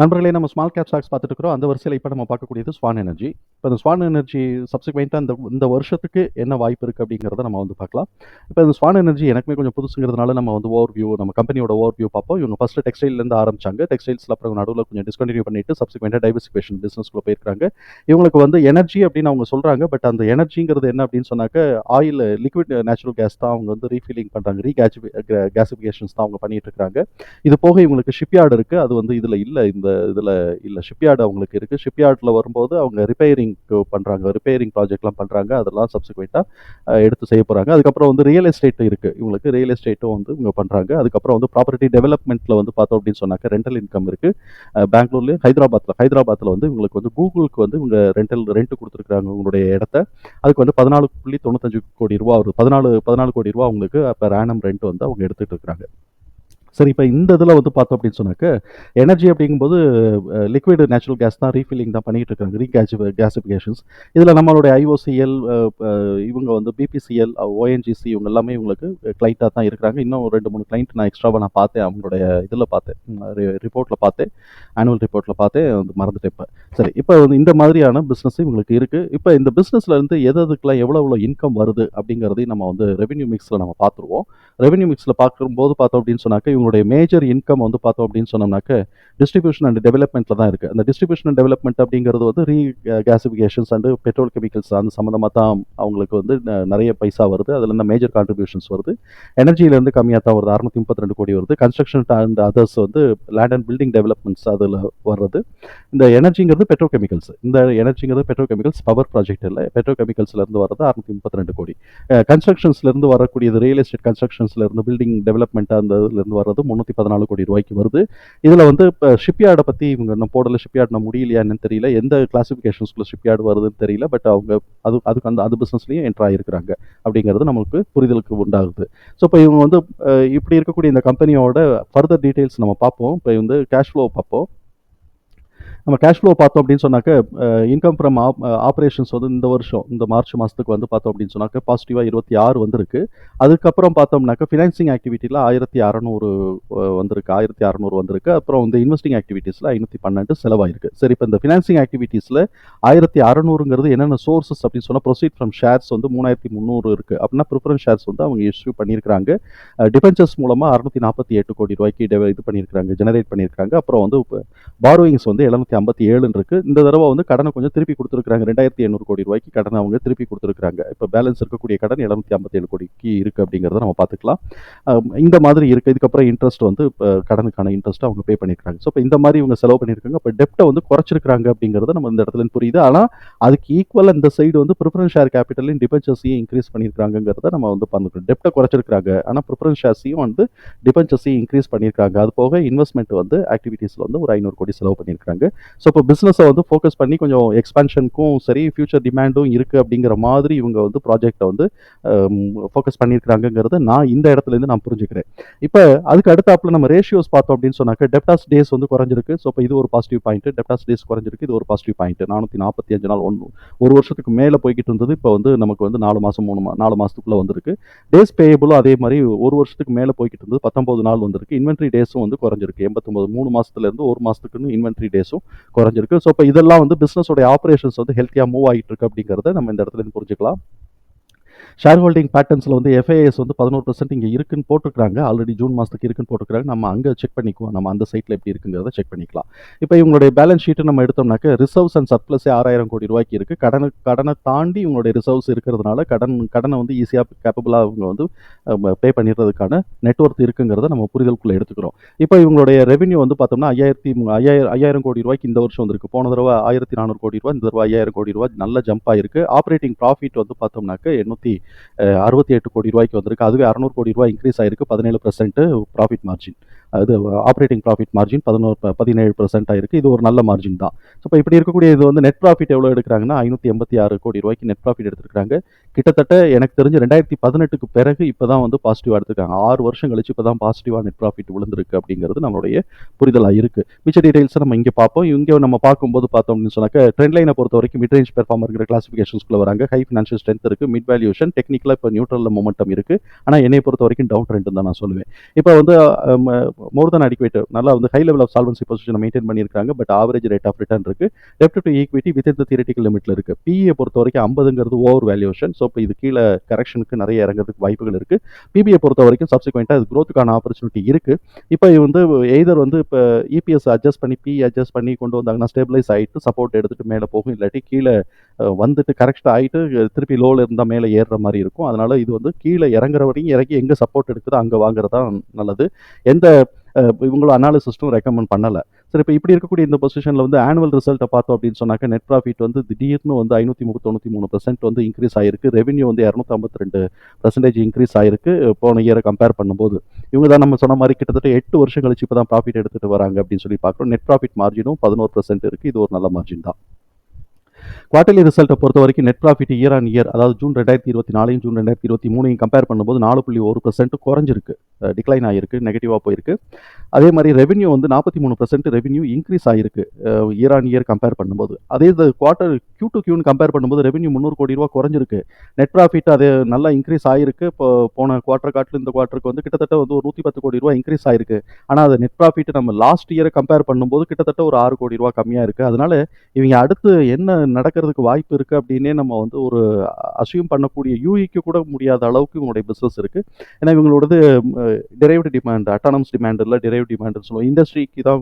நண்பர்களே நம்ம small cap stocks பார்த்துட்டு இருக்கிறோம் அந்த வரிசையில் இப்போ நம்ம பார்க்கக்கூடியது ஸ்வான் எனர்ஜி இப்போ இந்த ஸ்வான் எனர்ஜி சப்சிக்வெண்ட்டாக இந்த இந்த வருஷத்துக்கு என்ன வாய்ப்பு இருக்குது அப்படிங்கிறத நம்ம வந்து பார்க்கலாம். இப்போ இந்த ஸ்வான் எனர்ஜி எனக்குமே கொஞ்சம் புதுசுங்கிறதுனால நம்ம வந்து ஓவர் வியூ நம்ம கம்பெனியோட ஓவர் வியூ பார்ப்போம். இவங்க ஃபஸ்ட்டு டெக்ஸ்டைல்லேருந்து ஆரம்பிச்சாங்க. டெக்ஸ்டைல்ஸில் அப்புறம் நடுவில் கொஞ்சம் டிஸ்கண்டினியூ பண்ணிட்டு சப்சிக்வெண்ட்டாக டைவர்சிஃபிகேஷன் பிஸ்னஸ்க்குள்ள போயிருக்காங்க இவங்களுக்கு வந்து எனர்ஜி அப்படின்னு அவங்க சொல்கிறாங்க பட் அந்த எனர்ஜிங்கிறது என்ன அப்படின்னு சொன்னாக்க ஆயில் லிக்விட் நேச்சுரல் கேஸ் தான் அவங்க வந்து ரீஃபில்லிங் பண்ணுறாங்க ரீ கேசிஃபிகேஷன்ஸ் தான் அவங்க பண்ணிட்டு இருக்காங்க இது போக இவங்களுக்கு ஷிப்யார்டு இருக்குது அது வந்து இதில் இல்லை. இந்த இதில் இல்லை ஷிப்யார்டு அவங்களுக்கு இருக்குது ஷிப்யார்டில் வரும்போது அவங்க ரிப்பேரிங் பண்ணுறாங்க ரிப்பேரிங் ப்ராஜெக்ட்லாம் பண்ணுறாங்க அதெல்லாம் சப்சிக்வெண்ட்டாக எடுத்து செய்ய போகிறாங்க அதுக்கப்புறம் வந்து ரியல் எஸ்டேட் இருக்குது இவங்களுக்கு ரியல் எஸ்டேட்டும் வந்து இவங்க பண்ணுறாங்க அதுக்கப்புறம் வந்து ப்ராப்பர்ட்டி டெவலப்மெண்ட்டில் வந்து பார்த்தோம் அப்படின்னு சொன்னாக்க ரெண்டல் இன்கம் இருக்குது பெங்களூர்லேயும் ஹைதராபாத்தில் ஹைதராபாத்தில் வந்து இவங்களுக்கு வந்து கூகுளுக்கு வந்து இவங்க ரெண்டல் ரெண்ட் கொடுத்துருக்குறாங்க உங்களுடைய இடத்த. அதுக்கு வந்து பதினாலு புள்ளி தொண்ணூத்தஞ்சு கோடி ரூபா வருது பதினாலு பதினாலு கோடி ரூபா அவங்களுக்கு அப்போ ரேனம் ரெண்ட் வந்து அவங்க எடுத்துகிட்டு இருக்காங்க சரி இப்போ இந்த இதில் வந்து பார்த்தோம் அப்படின்னு சொன்னாக்க எனர்ஜி அப்படிங்கும்போது லிக்விட் நேச்சுரல் கேஸ் தான் ரீஃபில்லிங் தான் பண்ணிகிட்டு இருக்காங்க. ரீகேசி கேசிஃபிகேஷன்ஸ் இதில் நம்மளுடைய ஐஓசிஎல் இவங்க வந்து பிபிசிஎல் ஓஎன்ஜிசி இவங்க எல்லாமே இவங்களுக்கு கிளைண்ட்டாக தான் இருக்கிறாங்க. இன்னும் ரெண்டு மூணு கிளைண்ட் நான் எக்ஸ்ட்ராவாக நான் பார்த்தேன். அவங்களுடைய இதில் பார்த்தேன். ரிப்போர்ட்டில் பார்த்தேன். ஆனுவல் ரிப்போர்ட்டில் பார்த்தேன். வந்து மறந்துட்டேன் இப்போ. சரி இப்போ வந்து இந்த மாதிரியான பிஸ்னஸ் இவங்களுக்கு இருக்குது இப்போ இந்த பிஸ்னஸ்லேருந்து எது எதுக்கெல்லாம் எவ்வளோ எவ்வளோ இன்கம் வருது அப்படிங்கிறதையும் நம்ம வந்து ரெவென்யூ மிக்ஸில் நம்ம பார்த்துருவோம். ரெவென்யூ மிக்ஸில் பார்க்கும்போது பார்த்தோம் அப்படின்னு சொன்னாக்க நம்மளுடைய மேஜர் இன்கம் வந்து பார்த்தோம் அப்படின்னு சொன்னோம்னாக்க டிஸ்ட்ரிபியூஷன் அண்ட் டெவலப்மெண்ட்டில் தான் இருக்குது அந்த டிஸ்ட்ரிபியூஷன் அண்ட் டெவலப்மெண்ட் அப்படிங்கிறது வந்து regasifications and petrol chemicals அந்த சம்மந்தமாக தான் அவங்களுக்கு வந்து நிறைய பைசா வருது. அதில் இந்த மேஜர் கான்ட்ரிபியூஷன்ஸ் வருது. எனர்ஜியிலேருந்து கம்மியாக தான் வருது. அறுநூத்தி முப்பத்தி ரெண்டு கோடி வருது. கன்ஸ்ட்ரக்ஷன் அண்ட் அதர்ஸ் வந்து லேண்ட் அண்ட் பில்டிங் டெவலப்மெண்ட்ஸ் அதில் வர்றது. இந்த எனர்ஜிங்கிறது பெட்ரோ கெமிக்கல்ஸ் இந்த எனர்ஜிங்கிறது பெட்ரோ கெமிக்கல்ஸ் பவர் ப்ராஜெக்ட் இல்லை. பெட்ரோ கெமிக்கல்ஸ்லேருந்து வர்றது அறுநூத்தி முப்பத்தி ரெண்டு கோடி. கன்ஸ்ட்ரக்ஷன்ஸ்லேருந்து வரக்கூடியது ரியல் எஸ்டேட் கன்ஸ்ட்ரக்ஷன்ஸ்லேருந்து பில்டிங் டெவலப்மெண்ட் அந்த இதுலேருந்து வர்றது முந்நூற்றி பதினாலு கோடி ரூபாய்க்கு வருது. இதில் வந்து இப்போ ஷிப்யார்டை பற்றி இவங்க இன்னும் போடல ஷிப்யார்ட் நான் முடியலையா என்னன்னு தெரியல. எந்த கிளாசிஃபிகேஷன்ஸ்குள்ள ஷிப்யார்டு வருதுன்னு தெரியல பட் அவங்க அது அதுக்கு அந்த அது பிஸ்னஸ்லையும் என்ட்ரு ஆகிருக்கிறாங்க அப்படிங்கிறது நமக்கு புரிதலுக்கு உண்டாகுது. ஸோ இப்போ இவங்க வந்து இப்படி இருக்கக்கூடிய இந்த கம்பெனியோட ஃபர்தர் டீட்டெயில்ஸ் நம்ம பார்ப்போம். இப்போ வந்து கேஷ் ஃப்ளோ பார்ப்போம். நம்ம கேஷ் ஃப்ளோ பார்த்தோம் அப்படின்னு சொன்னாக்க இன்கம் ஃப்ரம் ஆப் ஆப்ரேஷன்ஸ் வந்து இந்த வருஷம் இந்த மார்ச் மாதத்துக்கு வந்து பார்த்தோம் அப்படின்னு சொன்னாக்க பாசிட்டிவாக இருபத்தி ஆறு வந்திருக்கு. அதுக்கப்புறம் பார்த்தோம்னாக்க ஃபினான்சிங் ஆக்டிவிட்டியில் ஆயிரத்தி அறநூறு வந்திருக்கு. ஆயிரத்தி அறநூறு வந்திருக்கு. அப்புறம் இந்த இன்வெஸ்டிங் ஆக்டிவிட்டீஸில் ஐநூற்றி பன்னெண்டு செலவாயிருக்கு. சரி இப்போ இந்த ஃபினான்சிங் ஆக்டிவிட்டீஸில் ஆயிரத்தி அறநூறுங்கிறது என்னென்ன சோர்சஸ் அப்படின்னு சொன்னால் ப்ரொசீட் ஃப்ரம் ஷேர்ஸ் வந்து மூணாயிரத்தி முந்நூறு இருக்குது அப்படின்னா ப்ரிஃபரன்ஸ் ஷேர்ஸ் வந்து அவங்க இஷ்யூ பண்ணியிருக்காங்க டிபென்ச்சர்ஸ் மூலமாக அறுநூத்தி நாற்பத்தி எட்டு கோடி ரூபாய்க்கு இது பண்ணியிருக்காங்க ஜெனரேட் பண்ணியிருக்காங்க அப்புறம் வந்து பாரோயிங்ஸ் வந்து எழுநூத்தி ஐம்பத்தி ஏழுன்னு இருக்கு. இந்த தடவை வந்து கடனை கொஞ்சம் திருப்பி கொடுத்துருக்காங்க ரெண்டாயிரத்தி எண்ணூறு கோடி ரூபாய்க்கு கடனை அவங்க திருப்பி கொடுத்துருக்காங்க இப்போ பேலன்ஸ் இருக்கக்கூடிய கடன் எழுநூத்தி ஐம்பத்தி ஏழு கோடிக்கு இருக்கு அப்படிங்கிறத நம்ம பார்த்துக்கலாம். இந்த மாதிரி இருக்கு. இதுக்கப்புறம் இன்ட்ரெஸ்ட் வந்து இப்போ கடனுக்கான இன்ட்ரெஸ்ட் அவங்க பே பண்ணியிருக்காங்க ஸோ இப்போ இந்த மாதிரி இவங்க செலவு பண்ணியிருக்காங்க இப்போ டெப்ட்டை வந்து குறைச்சிருக்காங்க அப்படிங்கிறத நம்ம இந்த இடத்துல புரியுது. ஆனால் அதுக்கு ஈக்குவலாக இந்த சைடு வந்து ப்ரிஃபரன்ஸ் ஷேர் கேபிட்டலையும் டிபென்ச்சர்ஸையும் இன்க்ரீஸ் பண்ணியிருக்காங்கிறத நம்ம வந்து பார்த்துக்கணும். டெப்ட்டை குறைச்சிருக்காங்க ஆனால் ப்ரிஃபரன்ஸ் ஷேர்ஸையும் வந்து டிபென்ச்சர்ஸையும் இன்க்ரீஸ் பண்ணியிருக்காங்க அது போக இன்வெஸ்ட்மெண்ட் வந்து ஆக்டிவிட்டீஸில் வந்து ஒரு ஐநூறு கோடி செலவு பண்ணியிருக்காங்க ஸோ இப்போ பிஸ்னஸை வந்து ஃபோக்கஸ் பண்ணி கொஞ்சம் எக்ஸ்பென்ஷனுக்கும் சரி ஃபியூச்சர் டிமாண்டும் இருக்குது அப்படிங்கிற மாதிரி இவங்க வந்து ப்ராஜெக்டை வந்து ஃபோக்கஸ் பண்ணியிருக்கிறாங்கிறத நான் இந்த இடத்துலேருந்து நான் புரிஞ்சுக்கிறேன். இப்போ அதுக்கு அடுத்தாப்புல நம்ம ரேஷியோஸ் பார்த்தோம் அப்படின்னு சொன்னாக்க டெப்டாஸ் டேஸ் வந்து குறைஞ்சிருக்கு. ஸோ இப்போ இது ஒரு பாசிட்டிவ் பாயிண்ட் டெப்டாஸ் டேஸ் குறைஞ்சிருக்கு. இது ஒரு பாசிட்டிவ் பாயிண்ட் நானூற்றி நாற்பத்தி அஞ்சு நாள் ஒன்று ஒரு வருஷத்துக்கு மேலே போய்கிட்டு இருந்தது. இப்போ வந்து நமக்கு வந்து நாலு மாதம் மூணு மா நாலு மாதத்துக்குள்ளே வந்திருக்கு. டேஸ் பேயபிளும் அதே மாதிரி ஒரு வருஷத்துக்கு மேலே போய்கிட்டு இருந்தது. பத்தொம்பது நாள் வந்திருக்கு. இன்வென்ட்ரி டேஸும் வந்து குறைஞ்சிருக்கு. எண்பத்தொம்பது மூணு மாதத்துலேருந்து ஒரு மாதத்துக்குன்னு இன்வென்ட்ரி டேஸும் குறைஞ்சிருக்கு. ஸோ இப்போ இதெல்லாம் வந்து பிஸ்னஸோட ஆப்ரேஷன்ஸ் வந்து ஹெல்த்தியாக மூவ் ஆகிட்டு இருக்கு அப்படிங்கிறத நம்ம இந்த இடத்துல புரிஞ்சுக்கலாம். ஷேர் ஹோல்டிங் பேட்டர்ன்ஸில் வந்து எஃப்ஐஎஸ் வந்து பதினோரு பர்சன்ட் இங்கே இருக்குன்னு போட்டிருக்காங்க ஆல்ரெடி ஜூன் மாதத்துக்கு இருக்குன்னு போட்டிருக்காங்க நம்ம அங்கே செக் பண்ணிக்குவோம். நம்ம அந்த சைட்டில் எப்படி இருக்குங்கிறத செக் பண்ணிக்கலாம். இப்போ இவங்களுடைய பேலன்ஸ் ஷீட்டு நம்ம எடுத்தோம்னாக்க ரிசர்வ்ஸ் அண்ட் சர்ப்ளஸே ஆறாயிரம் கோடி ரூபாய்க்கு இருக்குது கடனை கடனை தாண்டி இவங்களுடைய ரிசர்வ்ஸ் இருக்கிறதுனால கடன் கடனை வந்து ஈஸியாக கேப்பபிளாக அவங்க வந்து பே பண்ணிடுறதுக்கான நெட்ஒர்க் இருக்குங்கிறத நம்ம புரிதலுக்குள்ளே எடுத்துக்கிறோம். இப்போ இவங்களுடைய ரெவென்யூ வந்து பார்த்தோம்னா ஐயாயிரத்தி ஐயாயிரம் ஐயாயிரம் கோடி ரூபாய்க்கு இந்த வருஷம் வந்திருக்கு. போன தடவை ஆயிரத்தி நானூறு கோடி ரூபாய் இந்த தடவை ஐயாயிரம் கோடி ரூபாய் நல்ல ஜம்ப் ஆயிருக்கு. ஆப்ரேட்டிங் ப்ராஃபிட் வந்து பார்த்தோம்னாக்க எண்ணூற்றி அறுபத்தி எட்டு கோடி ரூபாய்க்கு வந்திருக்கு. அதுவே அறநூறு கோடி ரூபாய் இன்க்ரீஸ் ஆயிருக்கு. பதினேழு பர்சன்ட் ப்ராஃபிட் மார்ஜின் அது ஆப்ரேட்டிங் ப்ராஃபிட் மார்ஜின் பதினோரு ப- பதினேழு பர்சன்ட்டாக இருக்குது இது ஒரு நல்ல மார்ஜின் தான். ஸோ இப்போ இப்படி இருக்கக்கூடிய இது வந்து நெட் ப்ராஃபிட் எவ்வளோ எடுக்கிறாங்கன்னா ஐநூற்றி எண்பத்தி ஆறு கோடி ரூபாய்க்கு நெட் ப்ராஃபிட் எடுத்துருக்காங்க கிட்டத்தட்ட எனக்கு தெரிஞ்சு ரெண்டாயிரத்தி பதினெட்டுக்கு பிறகு இப்போ தான் வந்து பாசிட்டிவாக எடுத்துருக்காங்க. ஆறு வருஷம் கழிச்சு இப்போ தான் பாசிட்டிவாக நெட் ப்ராஃபிட் விழுந்திருக்கு அப்படிங்கிறது நம்மளுடைய புரிதலாக இருக்குது மிச்ச டீடைல்ஸை நம்ம இங்கே பார்ப்போம். இங்கே நம்ம பார்க்கும்போது பார்த்தோம் அப்படின்னு சொன்னாக்க ட்ரெண்ட் லைனை பொறுத்த வரைக்கும் மிட் ரேஞ்ச் பெர்ஃபார்மருங்கிற கிளாசிஃபிகேஷன்ஸ்குள்ள வராங்க. ஹை ஃபினான்ஷியல் ஸ்ட்ரென்த் இருக்குது மிட் வேல்யூஷன் டெக்னிக்கலாக இப்போ நியூட்ரலில் மொமெண்டம் இருக்குது ஆனால் என்னை பொறுத்த வரைக்கும் டவுன் ட்ரெண்ட் தான் நான் சொல்லுவேன். இப்போ வந்து மோர் தன் அடிக்குவேட் நல்லா வந்து ஹை லெவல் ஆஃப் சால்வன்சி பொசிஷனை மெயின்டைன் பண்ணியிருக்காங்க. But average rate of return இருக்குது டெப்ட் டு ஈக்விட்டி வித் இந்த தியரட்டிக்கல் லிமிட்ல இருக்குது பிஇ பொறுத்த வரைக்கும் ஐம்பதுங்கிறது ஓவர் வேல்யூஷன் ஸோ இப்போ இது கீழே கரெக்ஷனுக்கு நிறைய இறங்குறதுக்கு வாய்ப்புகள் இருக்குது பிபிஐ பொறுத்த வரைக்கும் சப்சிக்வெண்ட்டாக இது க்ரோத்துக்கான ஆப்பர்ச்சுனிட்டி இருக்குது இப்போ இது வந்து எய்தர் வந்து இப்போ இபிஎஸ் அட்ஜஸ்ட் பண்ணி பிஇ அட்ஜஸ்ட் பண்ணி கொண்டு வந்தாங்கன்னா ஸ்டேபிளைஸ் ஆகிட்டு சப்போர்ட் எடுத்துகிட்டு மேலே போகும். இல்லாட்டி கீழே வந்துட்டு கரெக்ட் ஆகிட்டு திருப்பி லோவில் இருந்தால் மேலே ஏறுற மாதிரி இருக்கும். அதனால் இது வந்து கீழே இறங்குற வரையும் இறங்கி எங்கே சப்போர்ட் எடுக்குதோ அங்கே வாங்குறது தான் நல்லது. எந்த இவங்களும் அனாலிசிஸ்ட்டும் ரெக்கமெண்ட் பண்ணலை. சரி இப்போ இப்படி இருக்கக்கூடிய இந்த பொசிஷனில் வந்து ஆனுவல் ரிசல்ட்டை பார்த்தோம் அப்படின்னு சொன்னாக்க நெட் ப்ராஃபிட் வந்து திடீர்னு வந்து ஐநூற்றி முப்பத்தொண்ணூற்றி மூணு பர்சன்ட் வந்து இன்க்ரீஸ் ஆயிருக்கு. ரெவன்யூ வந்து இரநூத்தம்பத்தி ரெண்டு பர்சன்டேஜ் இன்க்ரீஸ் ஆயிருக்கு. போன இயரை கம்பேர் பண்ணும்போது. இவங்க தான் நம்ம சொன்ன மாதிரி கிட்டத்தட்ட எட்டு வருஷம் கழிச்சு இப்போ தான் ப்ராஃபிட் எடுத்துகிட்டு வராங்க அப்படின்னு சொல்லி பார்க்குறோம். நெட் ப்ராஃபிட் மார்ஜினும் பதினோரு பர்சன்ட் இருக்குது இது ஒரு நல்ல மார்ஜின் தான். குவார்டர்லி ரிசல்ட்டை பொறுத்த வரைக்கும் net profit year on year அதாவது ஜூன் ரெண்டாயிரத்தி இருபத்தி நாலையும் ஜூன் ரெண்டாயிரத்தி இருபத்தி மூணையும் கம்பேர் பண்ணும்போது நாலு புள்ளி ஒரு பர்சன்ட் குறைஞ்சிருக்கு. டிக்ளைன் ஆகிருக்கு நெகட்டிவாக போயிருக்கு. அதே மாதிரி ரெவென்யூ வந்து நாற்பத்தி மூணு பர்சன்ட் ரெவென்யூ இன்க்ரீஸ் ஆகிருக்கு இயர் ஆன் இயர் கம்பேர் பண்ணும்போது. அதே இது குவார்ட்டர் கியூ டு கியூன்னு கம்பேர் பண்ணும்போது ரெவென்யூ முந்நூறு கோடி ரூபா குறைஞ்சிருக்கு. நெட் ப்ராஃபிட் அது நல்லா இன்க்ரீஸ் ஆகிருக்கு இப்போ போன குவார்ட்டர் காட்டில் இந்த குவார்ட்டருக்கு வந்து கிட்டத்தட்ட வந்து ஒரு நூற்றி பத்து கோடி ரூபா இன்க்ரீஸ் ஆகிருக்கு ஆனால் அது நெட் ப்ராஃபிட் நம்ம லாஸ்ட் இயரை கம்பேர் பண்ணும்போது கிட்டத்தட்ட ஒரு ஆறு கோடி ரூபா கம்மியாக இருக்குது அதனால இவங்க அடுத்து என்ன நடக்கிறதுக்கு வாய்ப்பு இருக்குது அப்படின்னே நம்ம வந்து ஒரு அசியூம் பண்ணக்கூடிய யூஇக்கு கூட முடியாத அளவுக்கு இவங்களுடைய பிஸ்னஸ் இருக்குது ஏன்னா இவங்களோடது டிரைவ்டு டிமாண்ட் அட்டானம்ஸ் டிமாண்ட் இல்லை டிரைவ் டிமாண்ட்னு சொல்லுவோம். இண்டஸ்ட்ரிக்கு தான்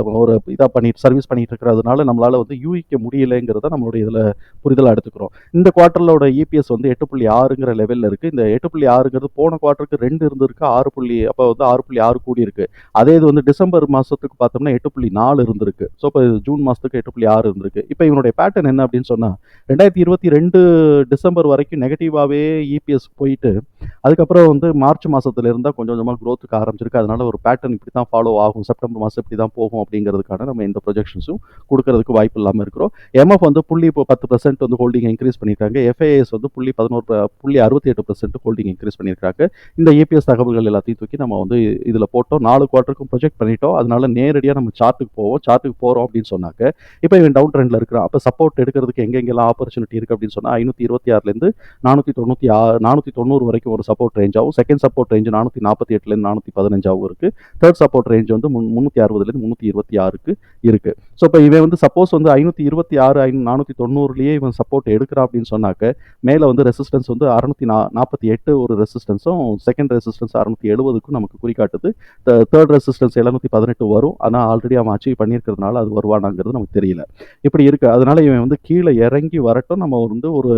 இவங்க ஒரு இதாக பண்ணிட்டு சர்வீஸ் பண்ணிட்டு இருக்கிறதுனால நம்மளால் வந்து யூகிக்க முடியலைங்கிறத நம்மளுடைய இதில் புரிதலாக எடுத்துக்கிறோம். இந்த குவார்ட்டரோட இபிஎஸ் வந்து எட்டு புள்ளி ஆறுங்கிற லெவலில் இருக்குது இந்த எட்டு புள்ளி ஆறுங்கிறது போன குவார்ட்டருக்கு ரெண்டு இருந்திருக்கு ஆறு புள்ளி அப்போ வந்து ஆறு புள்ளி ஆறு கூடி இருக்கு. அதே இது வந்து டிசம்பர் மாதத்துக்கு பார்த்தோம்னா எட்டு புள்ளி நாலு இருந்திருக்கு. ஸோ இப்போ ஜூன் மாதத்துக்கு எட்டு புள்ளி ஆறு இருந்திருக்கு. இப்போ இவனுடைய பேட்டர்ன் என்ன அப்படின்னு சொன்னால் ரெண்டாயிரத்தி இருபத்தி ரெண்டு டிசம்பர் வரைக்கும் நெகட்டிவாகவே இபிஎஸ் போயிட்டு அதுக்கப்புறம் வந்து மார்ச் மாதத்துல இருந்தால் கொஞ்சம் கொஞ்சமாக க்ரோத்துக்கு ஆரம்பிச்சிருக்கு. அதனால ஒரு பேட்டர்ன் இப்படி தான் ஃபாலோ ஆகும். செப்டம்பர் மாதம் இப்படி தான் போகும் அப்படிங்கிறதுக்கான நம்ம எந்த ப்ரொஜெக்ஷன்ஸும் கொடுக்கறதுக்கு வாய்ப்பு இல்லாமல் இருக்கிறோம். எம்எஃப் வந்து புள்ளி இப்போ பத்து பர்சன்ட் வந்து ஹோல்டிங் இன்க்ரீஸ் பண்ணியிருக்காங்க. எஃப்ஐஎஸ் வந்து புள்ளி பதினோரு புள்ளி அறுபத்தி எட்டு பர்சன்ட் ஹோல்டிங் இன்க்ரீஸ் பண்ணியிருக்காங்க. இந்த ஏபிஎஸ் தகவல்கள் எல்லாத்தையும் தூக்கி நம்ம வந்து இதில் போட்டோம். நாலு குவார்ட்டருக்கும் ப்ரொஜெக்ட் பண்ணிட்டோம். அதனால நேரடியாக நம்ம சார்ட்டுக்கு போவோம். சார்ட்டுக்கு போகிறோம் அப்படின்னு சொன்னாக்க இப்போ இவன் டவுன் ட்ரெண்டில் இருக்கிறான். அப்போ சப்போர்ட் எடுக்கிறதுக்கு எங்கெங்கெல்லாம் ஆப்பர்ச்சுனிட்டி இருக்குது அப்படின்னு சொன்னால் ஐநூற்றி இருபத்தி ஆறுலேருந்து நானூற்றி தொண்ணூற்றி ஆறு நானூற்றி தொண்ணூறு வரைக்கும் ஒரு சப்போர்ட் ரேஞ்சாகவும் செகண்ட் சப்போர்ட் ரேஞ்ச் நானூற்றி நாற்பத்தி எட்டுலேருந்து நானூற்றி பதினஞ்சாகவும் இருக்குது தேர்ட் சப்போர்ட் ரேஞ்ச் வந்து முன் முந்நூற்றி அறுபதுலேருந்து முந்நூற்றி இருபத்தி ஆறுக்கு இருக்குது ஸோ இப்போ இவன் வந்து சப்போஸ் வந்து ஐநூற்றி இருபத்தி ஆறு ஐநூ நானூற்றி தொண்ணூறுலேயே இவன் சப்போர்ட் எடுக்கிறான் அப்படின்னு சொன்னாக்க மேலே வந்து ரெசிஸ்டன்ஸ் வந்து அறுநூத்தி நா நாற்பத்தி எட்டு ஒரு ரெசிஸ்டன்ஸும் செகண்ட் ரெசிஸ்டன்ஸ் அறுநூற்றி எழுபதுக்கும் நமக்கு குறிக்காட்டுது தேர்ட் ரெசிஸ்டன்ஸ் எழுநூற்றி பதினெட்டு வரும். ஆனால் ஆல்ரெடி அவன் அச்சீவ் பண்ணியிருக்கிறதுனால அது வருவானாங்கிறது நமக்கு தெரியல. இப்படி இருக்குது அதனால இவன் வந்து கீழே இறங்கி வரட்டும். நம்ம வந்து ஒரு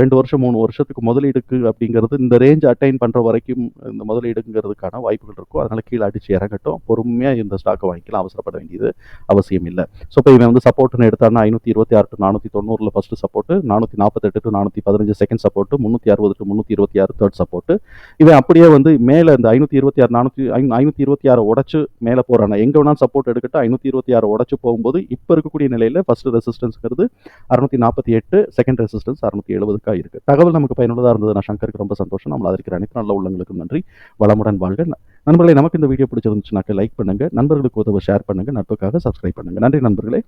ரெண்டு வருஷம் மூணு வருஷத்துக்கு முதலீடுக்கு அப்படிங்கிறது இந்த ரேஞ்ச் அட்டைன் பண்ணுற வரைக்கும் இந்த முதலீடுங்கிறதுக்கான வாய்ப்புகள் இருக்கும். அதனால் கீழே அடிச்சு இறங்கட்டும். பொறுமையாக இந்த ஸ்டாக்கை வாங்கிக்கலாம். அவசரப்பட வேண்டியது அவசியம் இல்லை. ஸோ இப்போ இவன் வந்து சப்போர்ட்னு எடுத்தான்னா ஐநூற்றி இருபத்தி ஆறு டு நானூற்றி தொண்ணூறில் ஃபஸ்ட்டு சப்போர்ட்டு நானூற்றி நாற்பத்தெட்டு டு நானூற்றி பதினஞ்சு செகண்ட் சப்போர்ட்டு முந்நூற்றி அறுபது டு முந்நூற்றி இருபத்தி ஆறு தேர்ட் சப்போர்ட்டு இவன் அப்படியே வந்து மேலே இந்த ஐநூற்றி இருபத்தி ஆறு நானூற்றி ஐநூற்றி இருபத்தி ஆறு உடச்சு மேலே போகிறானா எங்கே வேணாலும் சப்போர்ட் எடுக்கட்டும். ஐநூற்றி இருபத்தி ஆறு உடச்சு போகும்போது இப்போ இருக்கக்கூடிய நிலையில் ஃபஸ்ட்டு ரெசிஸ்டன்ஸுங்கிறது அறுநூற்றி நாற்பத்தி எட்டு செகண்ட் ரெசிஸ்டன்ஸ் அறுநூற்றி எழுபது. எழுபதுக்காக இருக்குது தகவல் நமக்கு பயனுள்ளதாக இருந்தது நான் சங்கருக்கு ரொம்ப சந்தோஷம். நம்மள அதற்கு அனைத்து நல்ல உள்ளங்களுக்கும் நன்றி. வளமுடன் வாழ்க. நண்பர்களை நமக்கு இந்த வீடியோ பிடிச்சிருந்துச்சுனாக்க லைக் பண்ணுங்க. நண்பர்களுக்கு உதவ ஷேர் பண்ணுங்க. நட்புக்காக சப்ஸ்கிரைப் பண்ணுங்க. நன்றி நண்பர்களே.